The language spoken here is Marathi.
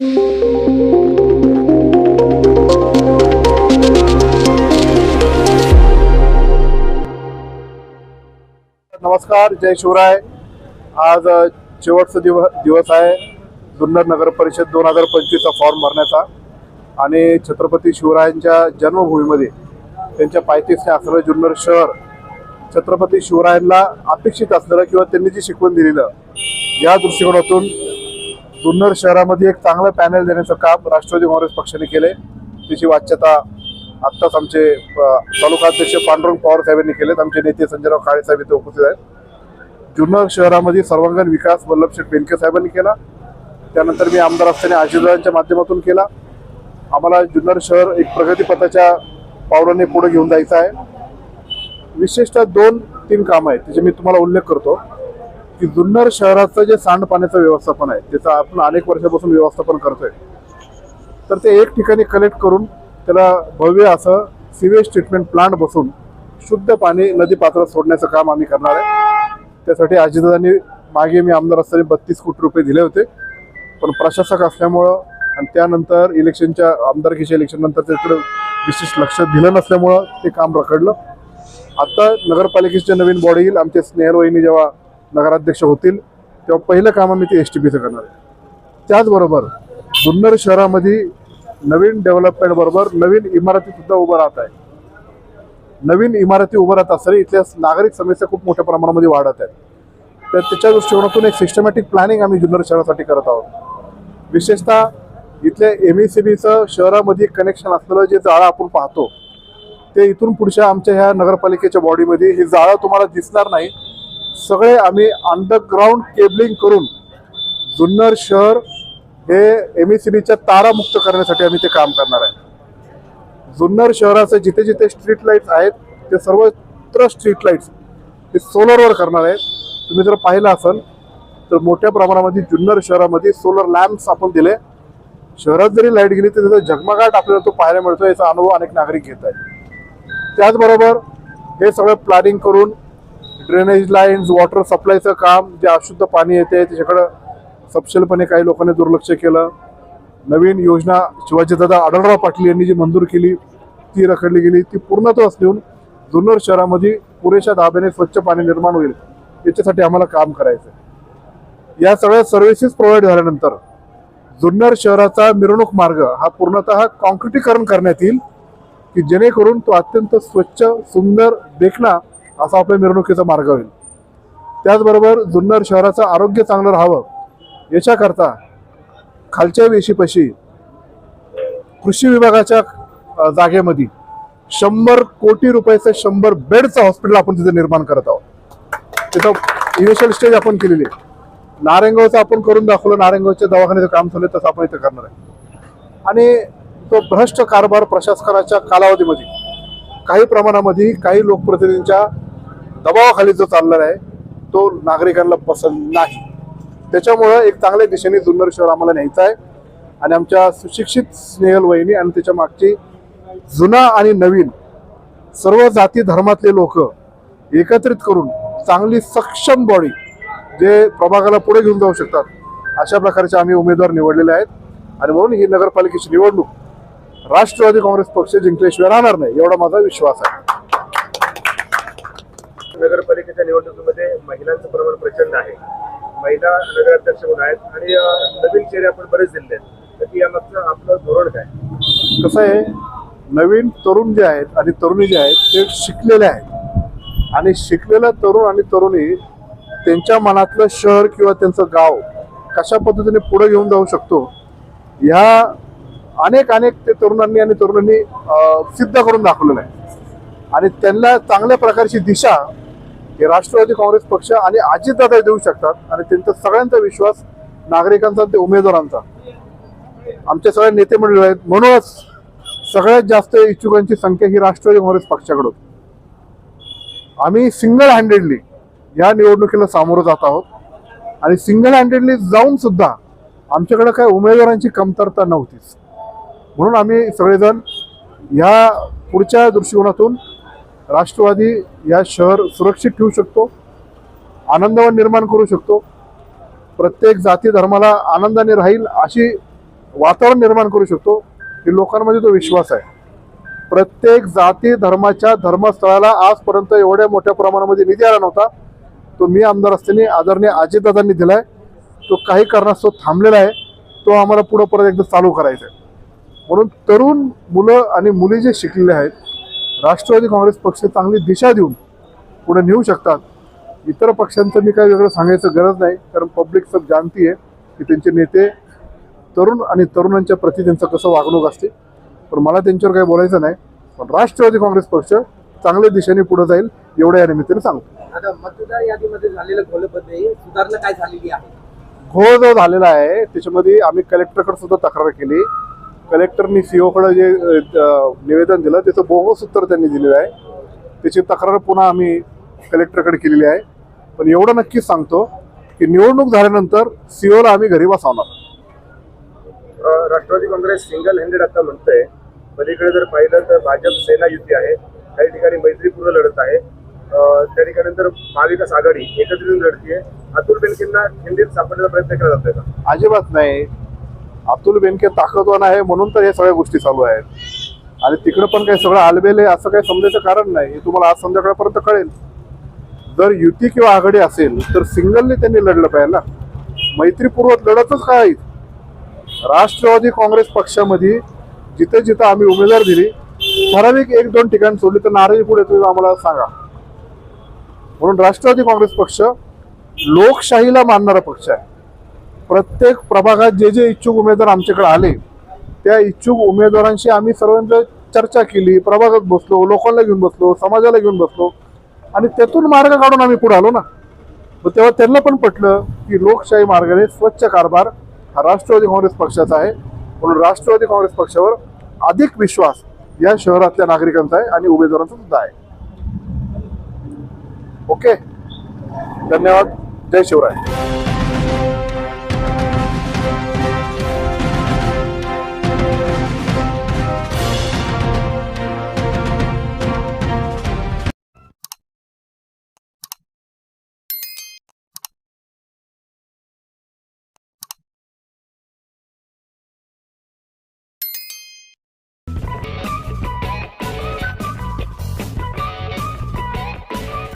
नमस्कार जय शिवराय. आज शेवटचा दिव दिवस आहे. जुन्नर नगर परिषद दोन हजार पंचवीसचा फॉर्म भरण्याचा. आणि छत्रपती शिवरायांच्या जन्मभूमीमध्ये त्यांच्या पायथीसने असलेलं जुन्नर शहर छत्रपती शिवरायांना अपेक्षित असलेलं किंवा त्यांनी जी शिकवण दिलेलं या दृष्टिकोनातून जुन्नर शहरामध्ये एक चांगलं पॅनल देण्याचं काम राष्ट्रवादी काँग्रेस पक्षाने केले त्याची वाच्यता आत्ताच आमचे तालुकाध्यक्ष पांडुरंग पवार साहेबांनी केलेत. आमचे नेते संजयराव काळे साहेब इथे उपस्थित आहेत. जुन्नर शहरामध्ये सर्वांगीण विकास वल्लभशेठ बेनके साहेबांनी केला. त्यानंतर मी आमदार असताना आशीर्वादांच्या माध्यमातून केला. आम्हाला जुन्नर शहर एक प्रगतीपथाच्या पावलाने पुढे घेऊन जायचं आहे. विशेषतः दोन तीन कामं आहेत त्याचे मी तुम्हाला उल्लेख करतो. की जुन्नर शहराचं जे सांडपाण्याचं व्यवस्थापन आहे त्याचं आपण अनेक वर्षापासून व्यवस्थापन करतोय तर ते एक ठिकाणी कलेक्ट करून त्याला भव्य असं सिवेज ट्रीटमेंट प्लांट बसून शुद्ध पाणी नदी पात्रात सोडण्याचं काम आम्ही करणार आहे. त्यासाठी अजितदादांनी मागे मी आमदार असताना बत्तीस कोटी रुपये दिले होते. पण प्रशासक असल्यामुळं आणि त्यानंतर इलेक्शनच्या आमदारकीच्या इलेक्शन नंतर त्याकडे विशेष लक्ष दिलं नसल्यामुळं ते काम रखडलं. आता नगरपालिकेचे नवीन बॉडी येईल. आमच्या स्नेहल वहिनी जेव्हा नगराध्यक्ष होतील तेव्हा पहिलं काम आम्ही ते एस टी पीचं करणार. त्याचबरोबर जुन्नर शहरामध्ये नवीन डेव्हलपमेंट बरोबर नवीन इमारती सुद्धा उभं राहत आहे. नवीन इमारती उभं राहत असताना इथल्या नागरिक समस्या खूप मोठ्या प्रमाणामध्ये वाढत आहेत. तर त्याच्या दृष्टिकोनातून एक सिस्टमॅटिक प्लॅनिंग आम्ही जुन्नर शहरासाठी करत आहोत. विशेषतः इथल्या एम ई सी बीचं शहरामध्ये कनेक्शन असलेलं जे जाळं आपण पाहतो ते इथून पुढच्या आमच्या ह्या नगरपालिकेच्या बॉडीमध्ये हे जाळं तुम्हाला दिसणार नाही. सगळे आम्ही अंडरग्राऊंड केबलिंग करून जुन्नर शहर हे एम ई सी बीच्या तारामुक्त करण्यासाठी आम्ही ते काम करणार आहे. जुन्नर शहराचे जिथे जिथे स्ट्रीट लाईट्स आहेत ते सर्वत्र स्ट्रीट लाईट्स हे सोलरवर करणार आहेत तुम्ही जर पाहिलं असेल तर मोठ्या प्रमाणामध्ये जुन्नर शहरामध्ये सोलर लॅम्प्स आपण दिले. शहरात जरी लाइट गेली तर त्याचा झगमगाट आपल्याला तो पाहायला मिळतो याचा अनुभव अनेक नागरिक घेत आहेत. त्याचबरोबर हे सगळं प्लॅनिंग करून ड्रेनेज लाईन्स वॉटर सप्लायचं काम जे अशुद्ध पाणी येते त्याच्याकडं सपशेलपणे काही लोकांनी दुर्लक्ष केलं नवीन योजना शिवाजीदादा आढळराव पाटील यांनी जी मंजूर केली ती रखडली गेली ती पूर्णत्वास नेऊन जुन्नर शहरामध्ये पुरेशा दाब्याने स्वच्छ पाणी निर्माण होईल याच्यासाठी आम्हाला काम करायचं आहे. या सगळ्या सर्व्हिसेस प्रोव्हाइड झाल्यानंतर जुन्नर शहराचा मिरवणूक मार्ग हा पूर्णतः कॉन्क्रिटीकरण करण्यात येईल की जेणेकरून तो अत्यंत स्वच्छ सुंदर देखणा असा आपल्या मिरवणुकीचा मार्ग होईल. त्याचबरोबर जुन्नर शहराचं आरोग्य चांगलं राहावं याच्याकरता खालच्या वेशीपाशी कृषी विभागाच्या जागेमध्ये शंभर कोटी रुपयाचं शंभर बेडचं हॉस्पिटल आपण तिथे निर्माण करत आहोत. तिथं इनिशियल स्टेज आपण केलेली आहे. नारेंगावचं आपण करून दाखवलं नारेंगावच्या दवाखान्याचं काम झालं तसं आपण इथं करणार आहे. आणि तो भ्रष्ट कारभार प्रशासकाच्या कालावधीमध्ये काही प्रमाणामध्ये काही लोकप्रतिनिधींच्या दबावाखाली जो चाललेला आहे तो नागरिकांना पसंत नाही. त्याच्यामुळं एक चांगल्या दिशेने जुन्नर शहर आम्हाला न्यायचं आहे. आणि आमच्या सुशिक्षित स्नेहल वहिनी आणि त्याच्या मागची जुना आणि नवीन सर्व जाती धर्मातले लोक एकत्रित करून चांगली सक्षम बॉडी जे प्रभागाला पुढे घेऊन जाऊ शकतात अशा प्रकारचे आम्ही उमेदवार निवडलेले आहेत. आणि म्हणून ही नगरपालिकेची निवडणूक राष्ट्रवादी काँग्रेस पक्ष जिंकल्याशिवाय राहणार नाही एवढा माझा विश्वास आहे. नगरपालिकेच्या निवडणुकीमध्ये महिलांचं प्रमाण प्रचंड आहे. महिला नगराध्यक्ष म्हणून आहेत आणि नवीन चेहरे आपण बरेच दिले आहेत. तर यामागचं आपलं धोरण काय? कसं आहे नवीन तरुण जे आहेत आणि तरुणी जे आहेत ते शिकलेले आहेत. आणि शिकलेला तरुण आणि तरुणी त्यांच्या मनातलं शहर किंवा त्यांचं गाव कशा पद्धतीने पुढे घेऊन जाऊ शकतो ह्या अनेक अनेक ते तरुणांनी आणि तरुणांनी सिद्ध करून दाखवलेलं आहे. आणि त्यांना चांगल्या प्रकारची दिशा हे राष्ट्रवादी काँग्रेस पक्ष आणि अजितदादा देऊ शकतात. आणि त्यांचा सगळ्यांचा विश्वास नागरिकांचा आणि ते उमेदवारांचा. आमचे सगळे नेते मंडळी आहेत. म्हणूनच सगळ्यात जास्त इच्छुकांची संख्या ही राष्ट्रवादी काँग्रेस पक्षाकडून. आम्ही सिंगल हँडेडली या निवडणुकीला सामोरं जात आहोत. आणि सिंगल हँडेडली जाऊन सुद्धा आमच्याकडे काय उमेदवारांची कमतरता नव्हतीच. म्हणून आम्ही सगळेजण ह्या पुढच्या दृष्टिकोनातून राष्ट्रवादी या शहर सुरक्षित ठेवू शकतो आनंदवन निर्माण करू शकतो. प्रत्येक जाती धर्माला आनंदाने राहील अशी वातावरण निर्माण करू शकतो की लोकांमध्ये तो विश्वास आहे. प्रत्येक जाती धर्माच्या धर्मस्थळाला आजपर्यंत एवढ्या मोठ्या प्रमाणामध्ये निधी आला नव्हता. तो मी आमदार असल्याने आदरणीय अजितदादांनी आहे तो काही कारणास्तव थांबलेला आहे. तो आम्हाला पुढं परत एकदा चालू करायचा आहे. म्हणून तरुण मुलं आणि मुली जे शिकलेले आहेत राष्ट्रवादी काँग्रेस पक्ष चांगली दिशा देऊन पुढे नेऊ शकतात. इतर पक्षांचं मी काही वेगळं सांगायचं गरज नाही कारण पब्लिक सब जाणती आहे की त्यांचे नेते तरुण आणि तरुणांच्या प्रती त्यांचं कसं वागणूक असते. पण मला त्यांच्यावर काही बोलायचं नाही पण राष्ट्रवादी काँग्रेस पक्ष चांगल्या दिशेने पुढे जाईल एवढ्या या निमित्ताने सांगतो. मतदार यादीमध्ये झालेलं घोळ जो झालेला आहे त्याच्यामध्ये आम्ही कलेक्टरकडे सुद्धा तक्रार केली. कलेक्टरनी सीओकडे जे निवेदन दिलं त्याचं बोगस उत्तर त्यांनी दिलेलं आहे. त्याची तक्रार पुन्हा आम्ही कलेक्टरकडे केलेली आहे. पण एवढं नक्कीच सांगतो की निवडणूक झाल्यानंतर सीओला आम्ही घरी बसवणार. राष्ट्रवादी काँग्रेस सिंगल हँडेड आता म्हणतंय. पलीकडे जर पाहिलं तर भाजप सेना युती आहे. काही ठिकाणी मैत्रीपूर्ण लढत आहे. त्या ठिकाणी नंतर महाविकास आघाडी एकत्रित लढतीये. अतुल बेनकेंना खिंडीत सापडण्याचा प्रयत्न केला जातोय का? अजिबात नाही. अब्दुल बेनके ताकदवान आहे म्हणून तर हे सगळ्या गोष्टी चालू आहेत. आणि तिकडं पण काही सगळं आलबेल आहे असं काही समजायचं कारण नाही. हे तुम्हाला आज संध्याकाळपर्यंत कळेल. जर युती किंवा आघाडी असेल तर सिंगलने त्यांनी लढलं पाहिजे ना. मैत्रीपूर्वक लढतच काय आहेत? राष्ट्रवादी काँग्रेस पक्षामध्ये जिथे जिथं आम्ही उमेदवार दिली ठराविक एक दोन ठिकाण सोडली तर नाराजी पुढे तुम्ही आम्हाला सांगा. म्हणून राष्ट्रवादी काँग्रेस पक्ष लोकशाहीला मानणारा पक्ष आहे. प्रत्येक प्रभागात जे जे इच्छुक उमेदवार आमच्याकडे आले त्या इच्छुक उमेदवारांशी आम्ही सर्वांचं चर्चा केली प्रभागात बसलो लोकांना घेऊन बसलो समाजाला घेऊन बसलो. आणि त्यातून मार्ग काढून आम्ही पुढे आलो ना. मग तेव्हा त्यांना पण पटलं की लोकशाही मार्गाने स्वच्छ कारभार हा राष्ट्रवादी काँग्रेस पक्षाचा आहे. म्हणून राष्ट्रवादी काँग्रेस पक्षावर अधिक विश्वास या शहरातल्या नागरिकांचा आहे आणि उमेदवारांचा सुद्धा आहे. ओके? धन्यवाद. जय शिवराय.